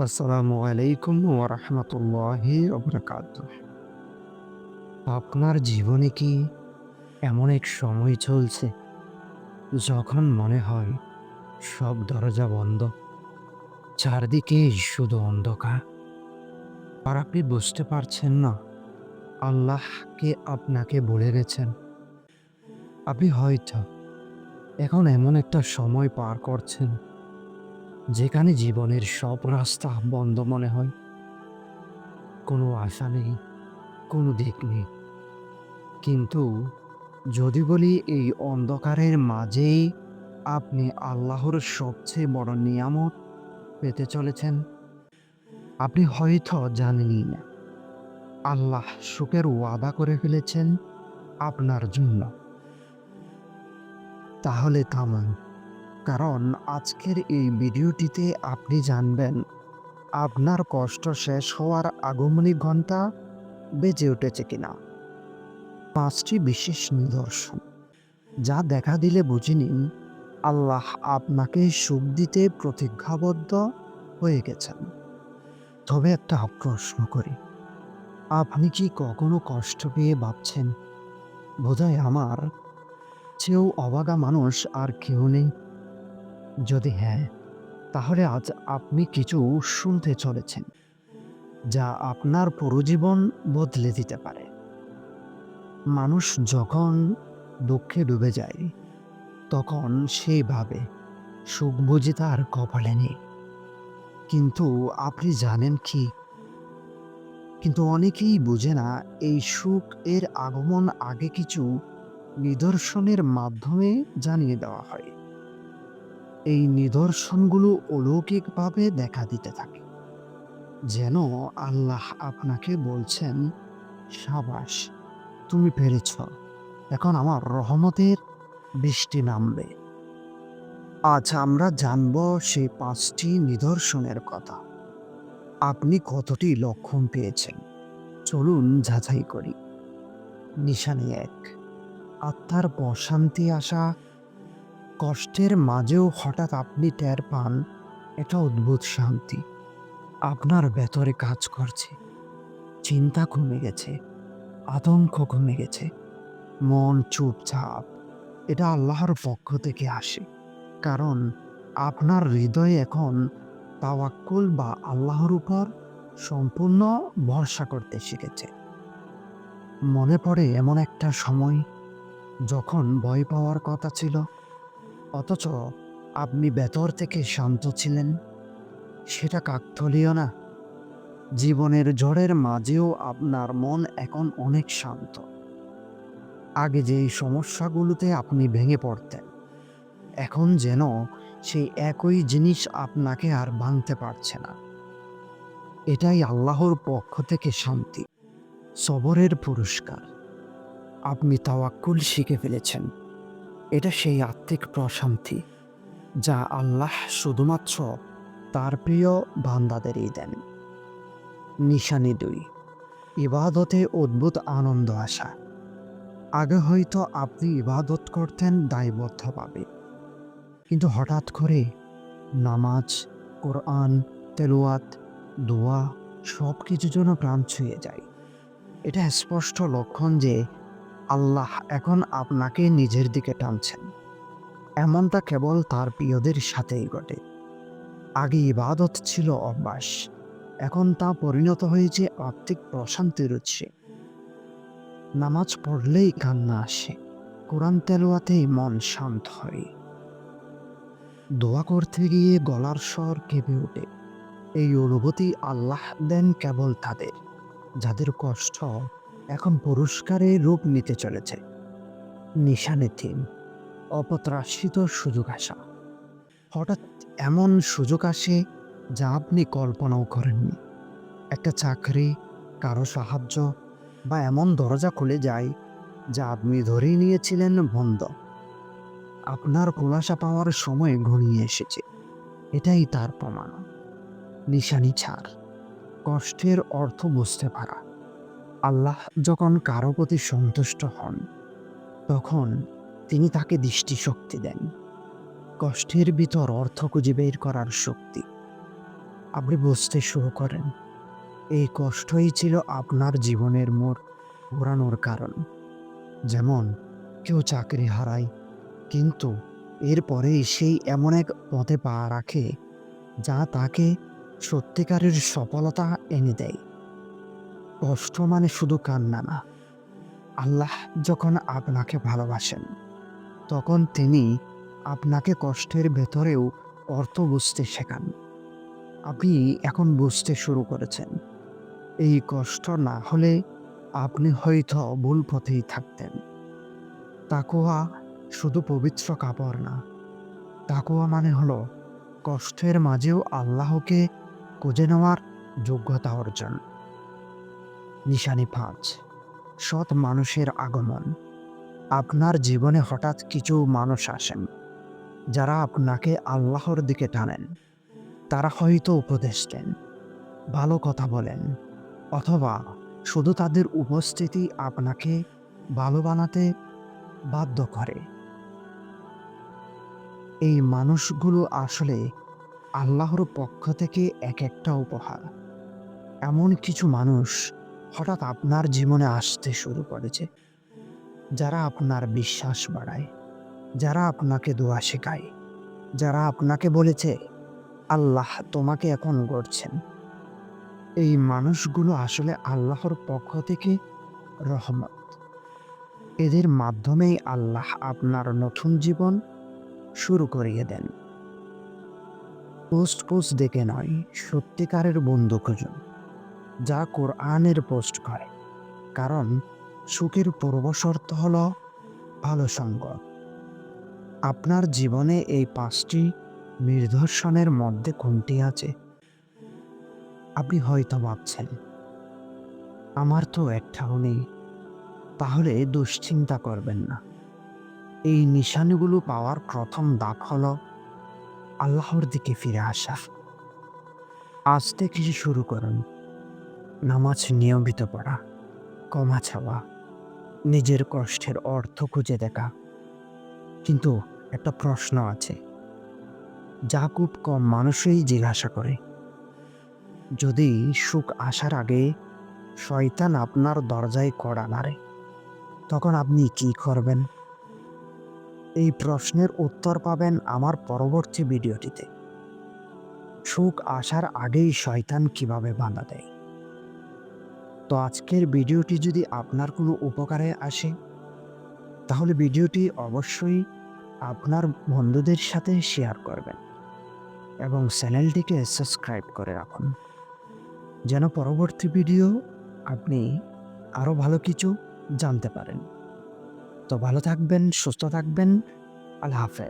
আসসালামু আলাইকুম ওরহমতুল্লাহি ওবরাকাত আপনার জীবনে কি এমন এক সময় চলছে যখন মনে হয় সব দরজা বন্ধ, চারদিকে শুধু অন্ধকার? আর আপনি বুঝতে পারছেন না আল্লাহকে আপনাকে বলে গেছেন আপনি হয়তো এখন এমন একটা সময় পার করছেন যেখানে জীবনের সব রাস্তা বন্ধ মনে হয়। কোনো আশা নেই, কোনো দিক নেই। কিন্তু যদি বলি এই অন্ধকারের মাঝেই আপনি আল্লাহর সবচেয়ে বড় নিয়ামত পেতে চলেছেন, আপনি হয়তো জানেনই না। আল্লাহ সুখের ওয়াদা করে ফেলেছেন আপনার জন্য। তাহলে থামান। কারণ আজকের এই ভিডিওটিতে আপনি জানবেন, আপনার কষ্ট শেষ হওয়ার আগমনী ঘণ্টা বেজে উঠেছে কিনা। পাঁচটি বিশেষ নিদর্শন, যা দেখা দিলে বুঝে নিন আল্লাহ আপনাকে সুখ দিতে প্রতিজ্ঞাবদ্ধ হয়ে গেছেন। তবে একটা প্রশ্ন করি, আপনি কি কখনো কষ্ট পেয়ে ভাবছেন? বোধহয় আমার চেয়েও অবাগা মানুষ আর কেউ নেই। যদি হ্যাঁ তাহলে আজ আপনি কিছু শুনতে চলেছেন, যা আপনার পুরো জীবন বদলে দিতে পারে। মানুষ যখন দুঃখে ডুবে যায়, তখন সেই ভাবে সুখ বুঝি তার কপালে নেই। কিন্তু আপনি জানেন কি? কিন্তু অনেকেই বুঝে না, এই সুখ এর আগমন আগে কিছু নিদর্শনের মাধ্যমে জানিয়ে দেওয়া হয়। এই নিদর্শনগুলো অলৌকিকভাবে দেখা দিতে থাকে। যেন আল্লাহ আপনাকে বলছেন, সাবাস, তুমি পেরেছ। এখন আমার রহমতের বৃষ্টি নামবে। আজ আমরা জানব সেই পাঁচটি নিদর্শনের কথা। আপনি কতটি লক্ষণ পেয়েছেন? চলুন যাচাই করি। নিশানি এক, আত্মার প্রশান্তি আসা কষ্টের মাঝেও হঠাৎ আপনি টের পান, এটা অদ্ভুত শান্তি। আপনার ভেতরে কাজ করছে। চিন্তা কমে গেছে, আতঙ্ক কমে গেছে। মন চুপচাপ, এটা আল্লাহর পক্ষ থেকে আসে। কারণ আপনার হৃদয় এখন তাওয়াক্কুল বা আল্লাহর উপর সম্পূর্ণ ভরসা করতে শিখেছে। মনে পড়ে এমন একটা সময় যখন ভয় পাওয়ার কথা ছিল। অথচ আপনি ভেতর থেকে শান্ত ছিলেন। সেটা কাকথলীয় না। জীবনের ঝড়ের মাঝেও আপনার মন এখন অনেক শান্ত। আগে যেই সমস্যাগুলোতে আপনি ভেঙে পড়তেন, এখন যেন সেই একই জিনিস আপনাকে আর ভাঙতে পারছে না। এটাই আল্লাহর পক্ষ থেকে শান্তি, সবরের পুরস্কার। আপনি তাওয়াক্কুল শিখে ফেলেছেন। এটা সেই আত্মিক প্রশান্তি যা আল্লাহ শুধুমাত্র তার প্রিয় বান্দাদেরই দেন। নিশানি দুই, ইবাদতে অদ্ভুত আনন্দ আসা। আগে হয়তো আপনি ইবাদত করতেন দায়বদ্ধভাবে কিন্তু হঠাৎ করে নামাজ, কোরআন তেলোয়াত দোয়া সব কিছু যেন প্রাণ ছুঁয়ে যায়। এটা স্পষ্ট লক্ষণ যে আল্লাহ এখন আপনাকে নিজের দিকে টানছেন। এমনটা কেবল তার প্রিয়দের সাথেই ঘটে। আগে ইবাদত ছিল অভ্যাস, এখন তা পরিণত হয়েছে আত্মিক প্রশান্তির উৎসে। নামাজ পড়লেই কান্না আসে, কোরআন তেলোয়াতেই মন শান্ত হয়। দোয়া করতে গিয়ে গলার স্বর কেঁপে ওঠে। এই অনুভূতি আল্লাহ দেন কেবল তাদের, যাদের কষ্ট এখন পুরস্কারে রূপ নিতে চলেছে। নিশানে তিন অপত্রাশিত সুযোগ আসা। হঠাৎ এমন সুযোগ আসে যা আপনি কল্পনাও করেননি। একটা চাকরি, কারও সাহায্য বা এমন দরজা খুলে যায় যা আপনি ধরেই নিয়েছিলেন বন্ধ। আপনার খোলাসা পাওয়ার সময় ঘনিয়ে এসেছে। এটাই তার প্রমাণ। নিশানি ছাড়, কষ্টের অর্থ বুঝতে পারা। আল্লাহ যখন কারও প্রতি সন্তুষ্ট হন, তখন তিনি তাকে দৃষ্টিশক্তি দেন। কষ্টের ভিতর অর্থ খুঁজে বের করার শক্তি। আপনি বুঝতে শুরু করেন, এই কষ্টই ছিল আপনার জীবনের মোড় ঘোরানোর কারণ। যেমন, কেউ চাকরি হারায়, কিন্তু এরপরেই সেই এমন এক পথে পা রাখে, যা তাকে সত্যিকারের সফলতা এনে দেয়। কষ্ট মানে শুধু কান্না না। আল্লাহ যখন আপনাকে ভালোবাসেন, তখন তিনি আপনাকে কষ্টের ভেতরেও অর্থ বুঝতে শেখান। আপনি এখন বুঝতে শুরু করেছেন। এই কষ্ট না হলে আপনি হয়তো ভুল পথেই থাকতেন। তাকুয়া শুধু পবিত্র কাপড় না তাকুয়া মানে হলো কষ্টের মাঝেও আল্লাহকে খুঁজে নেওয়ার যোগ্যতা অর্জন। নিশানি পাঁচ। সৎ মানুষের আগমন। আপনার জীবনে হঠাৎ কিছু মানুষ আসেন, যারা আপনাকে আল্লাহর দিকে টানেন। তারা হয়তো উপদেশ দেন, ভালো কথা বলেন, অথবা শুধু তাদের উপস্থিতি আপনাকে ভালো বানাতে বাধ্য করে। এই মানুষগুলো আসলে আল্লাহর পক্ষ থেকে এক একটা উপহার। এমন কিছু মানুষ হঠাৎ আপনার জীবনে আসতে শুরু করেছে। যারা আপনার বিশ্বাস বাড়ায়, যারা আপনাকে দোয়া শেখায়, যারা আপনাকে বলেছে, আল্লাহ তোমাকে এখন গড়ছেন। এই মানুষগুলো আসলে আল্লাহর পক্ষ থেকে রহমত। এদের মাধ্যমেই আল্লাহ আপনার নতুন জীবন শুরু করিয়ে দেন। পোস্ট পোস্ট দেখে নয়, সত্যিকারের বন্ধু খুঁজুন যা কোরআনের পোস্ট করে। কারণ সুখের পূর্বশর্ত হল ভালো সঙ্গ। আপনার জীবনে এই পাঁচটি নিদর্শনের মধ্যে কোনটি আছে? আপনি হয়তো ভাবছেন, আমার তো একটাও নেই। তাহলে দুশ্চিন্তা করবেন না। এই নিশানিগুলো পাওয়ার প্রথম দাগ হল আল্লাহর দিকে ফিরে আসা। আজ থেকে শুরু করুন। নামাজ নিয়মিত পড়া কমা ছাওয়া নিজের কষ্টের অর্থ খুঁজে দেখা। কিন্তু একটা প্রশ্ন আছে, যা খুব কম মানুষই জিজ্ঞাসা করে। যদি সুখ আসার আগে শয়তান আপনার দরজায় কড়া নাড়ে, তখন আপনি কি করবেন? এই প্রশ্নের উত্তর পাবেন আমার পরবর্তী ভিডিওটিতে। সুখ আসার আগেই শয়তান কীভাবে বাধা দেয়? তো আজকের ভিডিওটি যদি আপনার কোনো উপকারে আসে, তাহলে ভিডিওটি অবশ্যই আপনার বন্ধুদের সাথে শেয়ার করবেন এবং চ্যানেলটিকে সাবস্ক্রাইব করে রাখুন। যেন পরবর্তী ভিডিও আপনি আরও ভালো কিছু জানতে পারেন। তো ভালো থাকবেন, সুস্থ থাকবেন। আল্লাহ হাফেজ।